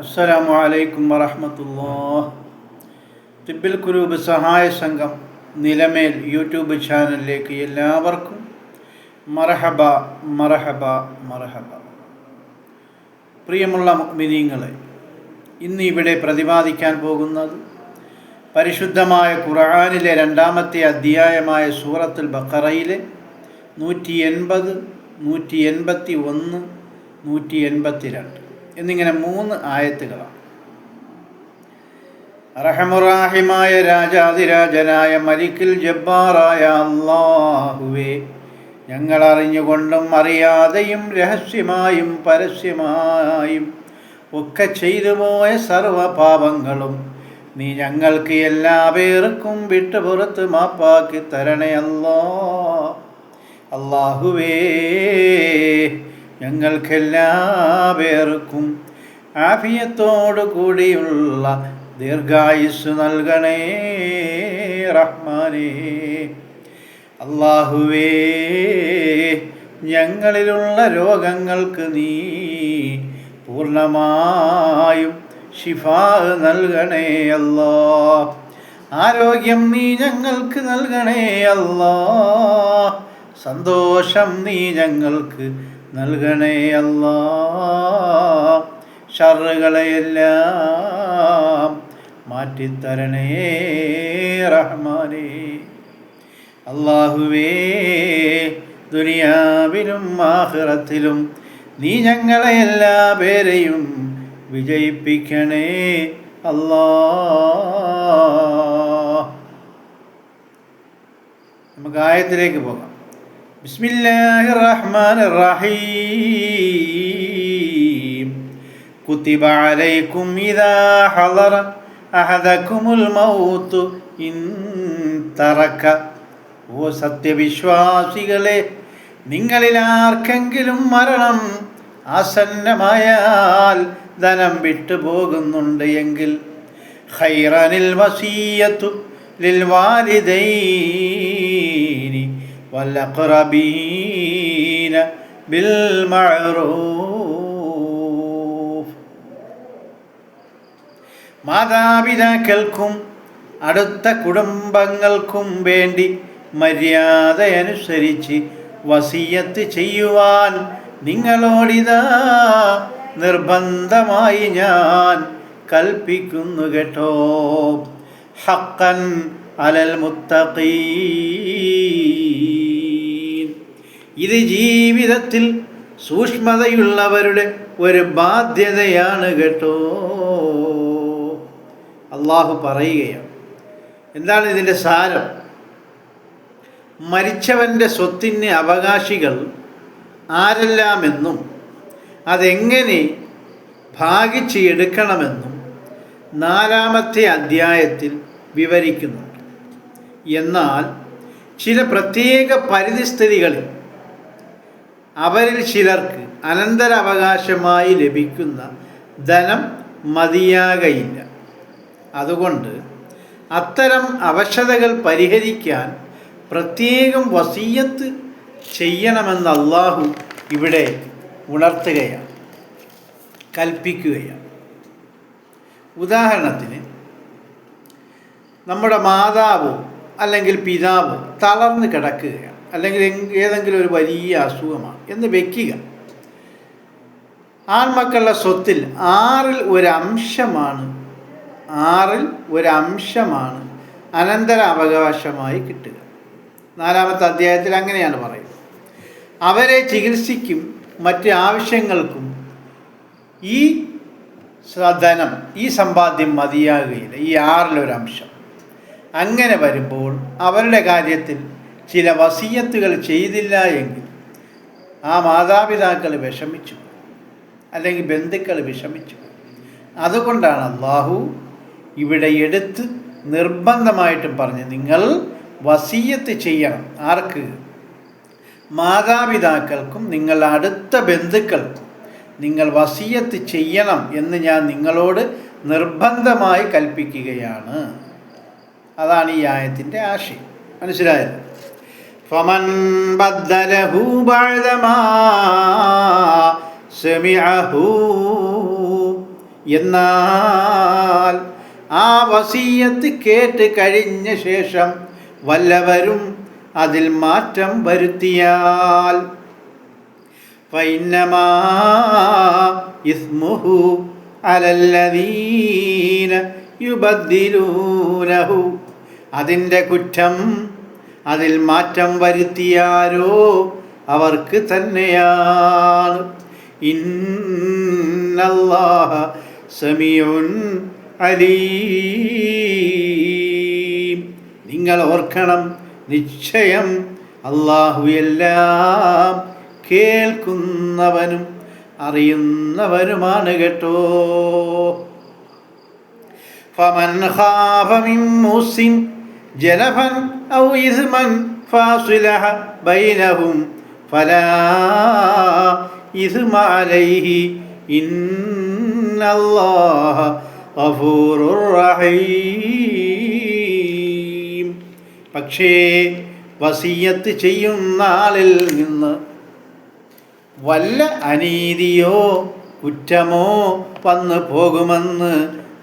അസ്സലാമു അലൈക്കും വറഹമത്തുല്ലാ തിബിൽ കുരൂബ് സഹായ സംഘം നിലമേൽ യൂട്യൂബ് ചാനലിലേക്ക് എല്ലാവർക്കും മറഹബ മറഹബ മറഹബ പ്രിയമുള്ള മിനിങ്ങളെ ഇന്ന് ഇവിടെ പ്രതിപാദിക്കാൻ പോകുന്നത് പരിശുദ്ധമായ ഖുർആാനിലെ രണ്ടാമത്തെ അധ്യായമായ സൂറത്തുൽ ബക്കറയിലെ നൂറ്റി എൺപത് നൂറ്റി എൺപത്തി ഒന്ന് നൂറ്റി എൺപത്തി രണ്ട് എന്നിങ്ങനെ മൂന്ന് ആയത്തുകളാണ്. റഹമുറാഹിമായ രാജാതിരാജനായ മലിക്കിൽ ജബ്ബാറായ അള്ളാഹുവേ ഞങ്ങൾ അറിഞ്ഞുകൊണ്ടും അറിയാതെയും രഹസ്യമായും പരസ്യമായും ഒക്കെ ചെയ്തു പോയ സർവപാപങ്ങളും നീ ഞങ്ങൾക്ക് എല്ലാ പേർക്കും വിട്ടുപുറത്ത് മാപ്പാക്കി തരണേ അല്ലോ അള്ളാഹുവേ ഞങ്ങൾക്കെല്ലാ പേർക്കും ആഫിയത്തോടു കൂടിയുള്ള ദീർഘായുസ് നൽകണേ റഹ്മാനേ. അള്ളാഹുവേ ഞങ്ങളിലുള്ള രോഗങ്ങൾക്ക് നീ പൂർണമായും ഷിഫാ നൽകണേ അല്ലോ. ആരോഗ്യം നീ ഞങ്ങൾക്ക് നൽകണേ അല്ലാ. സന്തോഷം നീ ഞങ്ങൾക്ക് നൽകണേ അല്ലാ. ഷറുകളെയെല്ലാം മാറ്റിത്തരണേ റഹ്മാനേ. അള്ളാഹുവേ ദുനിയാവിലും ആഹ്റത്തിലും നീ ഞങ്ങളെ എല്ലാ പേരെയും വിജയിപ്പിക്കണേ അല്ലാ. നമുക്ക് ആയത്തിലേക്ക് പോകാം. ബിസ്മില്ലാഹിർ റഹ്മാനിർ റഹീം കുത്തിബ അലൈക്കും ഇദാ ഹളറ അഹദകുമുൽ മൗത്ത് ഇൻ തറക ഓ സത്യവിശ്വാസികളെ നിങ്ങളിൽ ആർക്കെങ്കിലും മരണം ആസന്നമായാൽ ധനം വിട്ടുപോകുന്നുണ്ട് എങ്കിൽ ഖൈറനിൽ വസീയത്തു ലിൽ വാലിദൈനി ബിൽ മഅറൂഫ് മാതാപിതാക്കൾക്കും അടുത്ത കുടുംബങ്ങൾക്കും വേണ്ടി മര്യാദയനുസരിച്ച് വസീയത്ത് ചെയ്യുവാൻ നിങ്ങളോടിതാ നിർബന്ധമായി ഞാൻ കൽപ്പിക്കുന്നു കേട്ടോ. ഹക്കൻ അലൽ മുത്തഖീൻ. ഇത് ജീവിതത്തിൽ സൂക്ഷ്മതയുള്ളവരുടെ ഒരു ബാധ്യതയാണ് കേട്ടോ. അള്ളാഹു പറയുകയാണ്. എന്താണ് ഇതിന്റെ സാരം? മരിച്ചവന്റെ സ്വത്തിന് അവകാശികൾ ആരെല്ലാമെന്നും അതെങ്ങനെ ഭാഗിച്ച് എടുക്കണമെന്നും നാലാമത്തെ അധ്യായത്തിൽ വിവരിക്കുന്നുണ്ട്. എന്നാൽ ചില പ്രത്യേക പരിധിസ്ഥിതികളിൽ അവരിൽ ചിലർക്ക് അനന്തരാവകാശമായി ലഭിക്കുന്ന ധനം മതിയാകയില്ല. അതുകൊണ്ട് അത്തരം അവശതകൾ പരിഹരിക്കാൻ പ്രത്യേകം വസീയത്ത് ചെയ്യണമെന്ന് അള്ളാഹു ഇവിടെ ഉണർത്തുകയാണ് കൽപ്പിക്കുകയാണ്. ഉദാഹരണത്തിന് നമ്മുടെ മാതാവോ അല്ലെങ്കിൽ പിതാവോ തളർന്നു കിടക്കുകയാണ്. അല്ലെങ്കിൽ ഏതെങ്കിലും ഒരു വലിയ അസുഖമാണ് എന്ന് വെക്കുക. ആൺമക്കളുടെ സ്വത്തിൽ ആറിൽ ഒരംശമാണ് ആറിൽ ഒരംശമാണ് അനന്തര അവകാശമായി കിട്ടുക. നാലാമത്തെ അധ്യായത്തിൽ അങ്ങനെയാണ് പറയുന്നത്. അവരെ ചികിത്സിക്കും മറ്റ് ആവശ്യങ്ങൾക്കും ഈ ധനം ഈ സമ്പാദ്യം മതിയാകുകയില്ല ഈ ആറിലൊരംശം അങ്ങനെ വരുമ്പോൾ അവരുടെ കാര്യത്തിൽ ചില വസീയത്തുകൾ ചെയ്തില്ല എങ്കിൽ ആ മാതാപിതാക്കൾ വിഷമിച്ചു അല്ലെങ്കിൽ ബന്ധുക്കൾ വിഷമിച്ചു അതുകൊണ്ടാണ് അള്ളാഹു ഇവിടെ എടുത്ത് നിർബന്ധമായിട്ടും പറഞ്ഞ് നിങ്ങൾ വസീയത്ത് ചെയ്യണം. ആർക്ക്? മാതാപിതാക്കൾക്കും നിങ്ങൾ അടുത്ത ബന്ധുക്കൾക്കും നിങ്ങൾ വസീയത്ത് ചെയ്യണം എന്ന് ഞാൻ നിങ്ങളോട് നിർബന്ധമായി കൽപ്പിക്കുകയാണ്. അതാണ് ഈ ആയത്തിന്റെ ആശയം. മനസ്സിലായത് ഫമൻ ബദ്ദലഹു بعدما سمعه എന്നാൽ ആ വസീയത്ത് കേട്ട് കഴിഞ്ഞ ശേഷം വല്ലവരും അതിൽ മാറ്റം വരുത്തിയാൽ. ഇസ്മുഹു അലല്ലദീന യുബദ്ദിലൂനഹു. അതിന്റെ കുറ്റം അതിൽ മാറ്റം വരുത്തിയാരോ അവർക്ക് തന്നെയാണ്. ഇന്നല്ലാഹ സമിയോൻ അലീം. നിങ്ങൾ ഓർക്കണം നിശ്ചയം അള്ളാഹു എല്ലാം കേൾക്കുന്നവനും അറിയുന്നവനുമാണ് കേട്ടോ. ഫമൻ ഖാഫ മിൻ ജനഭൻ ഔ ഇസ്മൻ ഫാസിലഹ ബൈനഹും ഫലാ ഇസ്മ അലൈഹി ഇന്നല്ലാഹ ഗഫൂറുർ റഹീം. പക്ഷേ വസീയത്ത് ചെയ്യുന്ന ആളിൽ നിന്ന് വല്ല അനീതിയോ കുറ്റമോ വന്നു പോകുമെന്ന്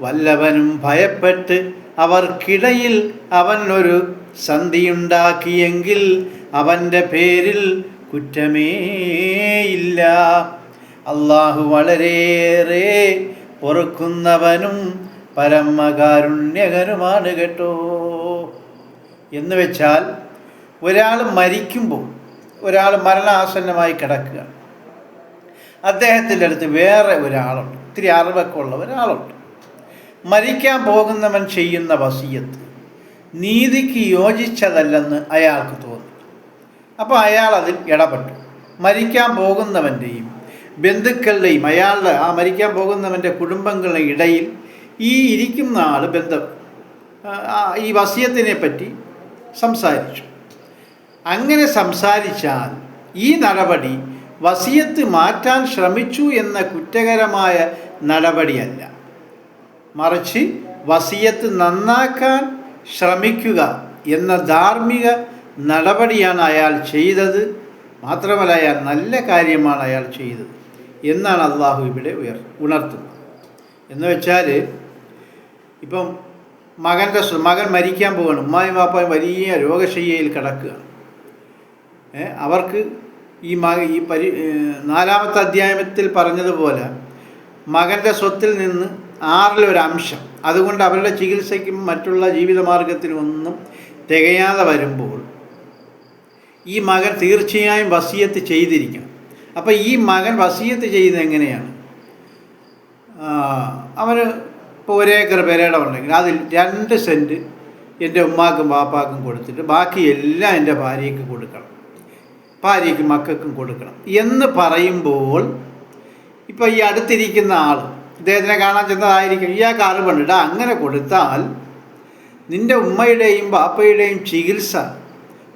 വല്ലവനും ഭയപ്പെട്ട് അവർക്കിടയിൽ അവൻ ഒരു സന്ധിയുണ്ടാക്കിയെങ്കിൽ അവന്റെ പേരിൽ കുറ്റമേയില്ല. അള്ളാഹു വളരെയേറെ പൊറുക്കുന്നവനും പരമകാരുണ്യകനുമാണ് കേട്ടോ. എന്ന് വെച്ചാൽ ഒരാൾ മരിക്കുമ്പോൾ ഒരാൾ മരണാസന്നമായി കിടക്കുക അദ്ദേഹത്തിന്റെ അടുത്ത് വേറെ ഒരാളുണ്ട്. ഇത്തിരി അറിവൊക്കെ ഉള്ള ഒരാളുണ്ട്. മരിക്കാൻ പോകുന്നവൻ ചെയ്യുന്ന വസീയത്ത്. നീതിക്ക് യോജിച്ചതല്ലെന്ന് അയാൾക്ക് തോന്നി. അപ്പോൾ അയാൾ അതിൽ ഇടപെട്ടു. മരിക്കാൻ പോകുന്നവന്റെയും ബന്ധുക്കളുടെയും അയാളുടെ ആ മരിക്കാൻ പോകുന്നവന്റെ കുടുംബങ്ങളുടെ ഇടയിൽ ഈ ഇരിക്കുന്ന ആൾ ബന്ധം ഈ വസീയത്തിനെ പറ്റി സംസാരിച്ചു. അങ്ങനെ സംസാരിച്ചാൽ ഈ നടപടി വസീയത്ത് മാറ്റാൻ ശ്രമിച്ചു എന്ന കുറ്റകരമായ നടപടിയല്ല. മറിച്ച് വസീയത്ത് നന്നാക്കാൻ ശ്രമിക്കുക എന്ന ധാർമ്മിക നടപടിയാണ് അയാൾ ചെയ്തത്. മാത്രമല്ല അയാൾ നല്ല കാര്യമാണ് അയാൾ ചെയ്തത്. എന്നാണ് അള്ളാഹു ഇവിടെ ഉയർ ഉണർത്തുന്നത്. എന്ന് വെച്ചാൽ ഇപ്പം മകന്റെ മകൻ മരിക്കാൻ പോവുകയാണ് ഉമ്മായും വാപ്പായും വലിയ രോഗശയ്യയിൽ കിടക്കുകയാണ്. ഏ, അവർക്ക് ഈ മക ഈ പരി നാലാമത്തെ അധ്യായത്തിൽ പറഞ്ഞതുപോലെ മകന്റെ സ്വത്തിൽ നിന്ന് ആറിലൊരു അംശം. അതുകൊണ്ട് അവരുടെ ചികിത്സയ്ക്കും മറ്റുള്ള ജീവിതമാർഗത്തിനൊന്നും തികയാതെ വരുമ്പോൾ ഈ മകൻ തീർച്ചയായും വസീയത്ത് ചെയ്തിരിക്കണം. അപ്പോൾ ഈ മകൻ വസീയത്ത് ചെയ്യുന്നത് എങ്ങനെയാണ്? അവർ ഇപ്പോൾ ഒരേക്കർ പെരേടം ഉണ്ടെങ്കിൽ അതിൽ രണ്ട് സെന്റ് എന്റെ ഉമ്മാക്കും പാപ്പാക്കും കൊടുത്തിട്ട് ബാക്കി എല്ലാം എന്റെ ഭാര്യയ്ക്ക് കൊടുക്കണം. ഭാര്യയ്ക്കും മക്കൾക്കും കൊടുക്കണം എന്ന് പറയുമ്പോൾ ഇപ്പോൾ ഈ അടുത്തിരിക്കുന്ന ആൾ ഇദ്ദേഹത്തിനെ കാണാൻ ചെന്നതായിരിക്കും. ഇയാൾക്ക് അറിവുണ്ട് അങ്ങനെ കൊടുത്താൽ നിന്റെ ഉമ്മയുടെയും ബാപ്പയുടെയും ചികിത്സ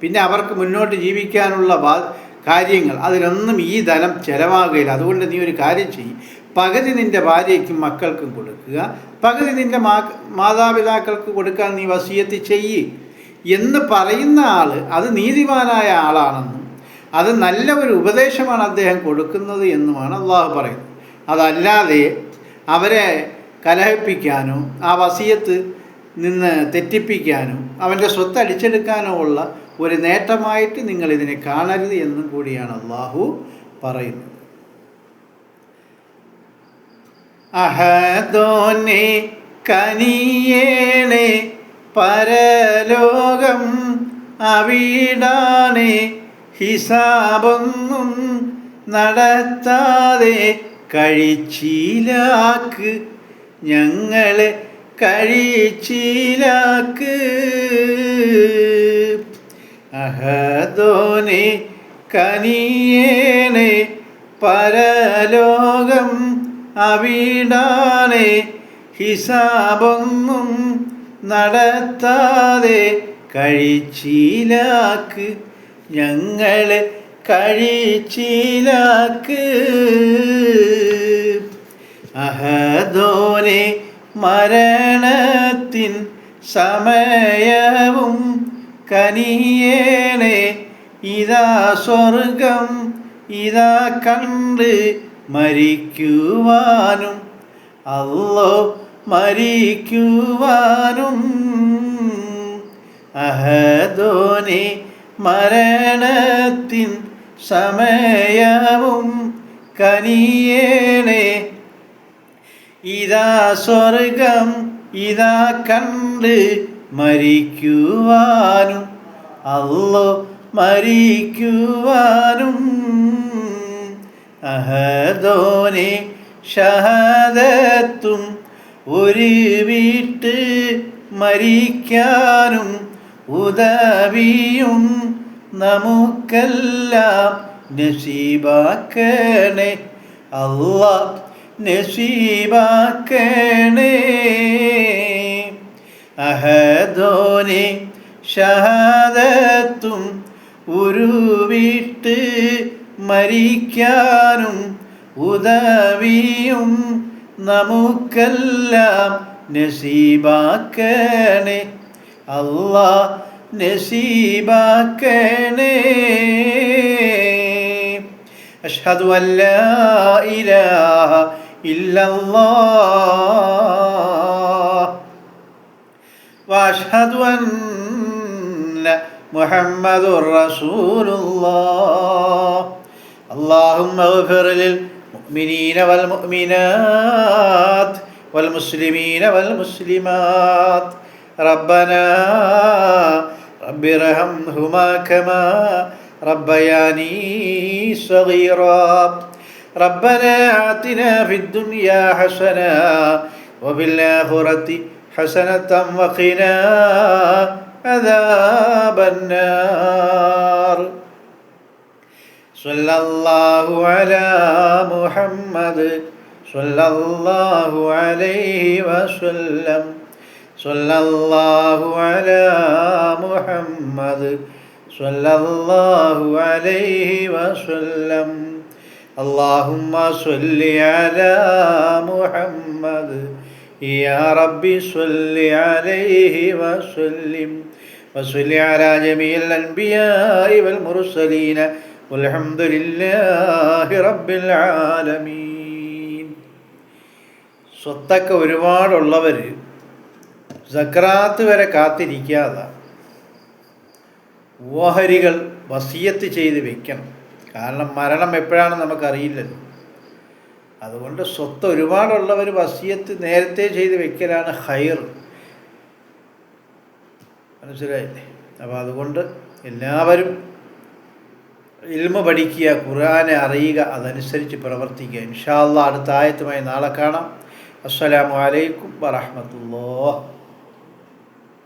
പിന്നെ അവർക്ക് മുന്നോട്ട് ജീവിക്കാനുള്ള കാര്യങ്ങൾ അതിനൊന്നും ഈ ധനം ചിലവാകുകയില്ല അതുകൊണ്ട് നീ ഒരു കാര്യം ചെയ്യും. പകുതി നിന്റെ ഭാര്യയ്ക്കും മക്കൾക്കും കൊടുക്കുക. പകുതി നിന്റെ മാ മാതാപിതാക്കൾക്ക് കൊടുക്കാൻ നീ വസീയത്ത് ചെയ്യ്. എന്ന് പറയുന്ന ആൾ അത് നീതിമാനായ ആളാണെന്നും അത് നല്ല ഒരു ഉപദേശമാണ് അദ്ദേഹം കൊടുക്കുന്നത് എന്നുമാണ് അള്ളാഹു പറയുന്നത്. അതല്ലാതെ അവരെ കലഹിപ്പിക്കാനോ ആ വസീയത്ത് നിന്ന് തെറ്റിപ്പിക്കാനോ അവന്റെ സ്വത്ത് അടിച്ചെടുക്കാനോ ഉള്ള ഒരു നേട്ടമായിട്ട് നിങ്ങൾ ഇതിനെ കാണരുത് എന്നും കൂടിയാണ് അള്ളാഹു പറയുന്നത്. അഹദോനെ കനിയേണേ പരലോകം അവിടാണേ ഹിസാബൊന്നും നടത്താതെ കഴിച്ചിലാക്ക്. ഞങ്ങളെ കഴിച്ചിലാക്ക്. അഹദോനെ കനിയേനെ പരലോകം അവിടാനെ. ഹിസാബൊന്നും നടത്താതെ കഴിച്ചിലാക്ക്. ഞങ്ങളെ കഴിച്ചിലാക്ക് അഹദോനെ മരണത്തിൻ സമയവും കനിയേണേ ഇതാ സ്വർഗം ഇതാ കണ്ട് മരിക്കുവാനും അല്ലോ മരിക്കുവാനും. അഹദോനെ മരണത്തിൻ സമയവും കനിയേണേ. ഇതാ സ്വർഗം ഇതാ കണ്ട് മരിക്കുവാനും അല്ലോ മരിക്കുവാനും. അഹദോനെ ഷഹദത്തും ഒരു വീട്ട് മരിക്കാനും ഉദവിയും നമുക്കെല്ലാം നസീബാക്കണേ. അള്ളാ നസീബാക്കണേ. അഹദോനെ ഷഹാദത്തും ഉരുവിട്ട് മരിക്കാനും ഉദവിയും നമുക്കെല്ലാം നസീബാക്കണേ. അല്ലാ നസീബാക്കണേ أشهد أن لا إله إلا الله وأشهد أن محمد رسول الله اللهم اغفر للمؤمنين والمؤمنات والمسلمين والمسلمات ربنا رب ارحمهما كما ربياني صغيرا. ربنا آتنا في الدنيا حسنة وفي الآخرة حسنة وقنا عذاب النار. صلى الله على محمد صلى الله عليه وسلم. صلى الله على محمد صلى الله عليه وسلم اللهم صل على محمد يا ربي صل عليه وسلم وصل على جميع الأنبياء والمرسلين والحمد لله رب العالمين സ്വത്തൊക്കെ ഒരുപാടുള്ളവർ സക്രാത്ത് വരെ കാത്തിരിക്കാതെ ഓഹരികൾ വസീയത്ത് ചെയ്ത് വെക്കണം. കാരണം മരണം എപ്പോഴാണെന്ന് നമുക്കറിയില്ലല്ലോ. അതുകൊണ്ട് സ്വത്ത് ഒരുപാടുള്ളവർ വസീയത്ത് നേരത്തെ ചെയ്ത് വെക്കലാണ് ഹൈർ മനസ്സിലായില്ലേ? അപ്പോൾ അതുകൊണ്ട് എല്ലാവരും ഇൽമ പഠിക്കുക ഖുർആനെ അറിയുക അതനുസരിച്ച് പ്രവർത്തിക്കുക. ഇൻഷാല്ല അടുത്ത ആയത്തുമായി നാളെ കാണാം. അസ്സലാമു അലൈക്കും വറഹമത്തുള്ള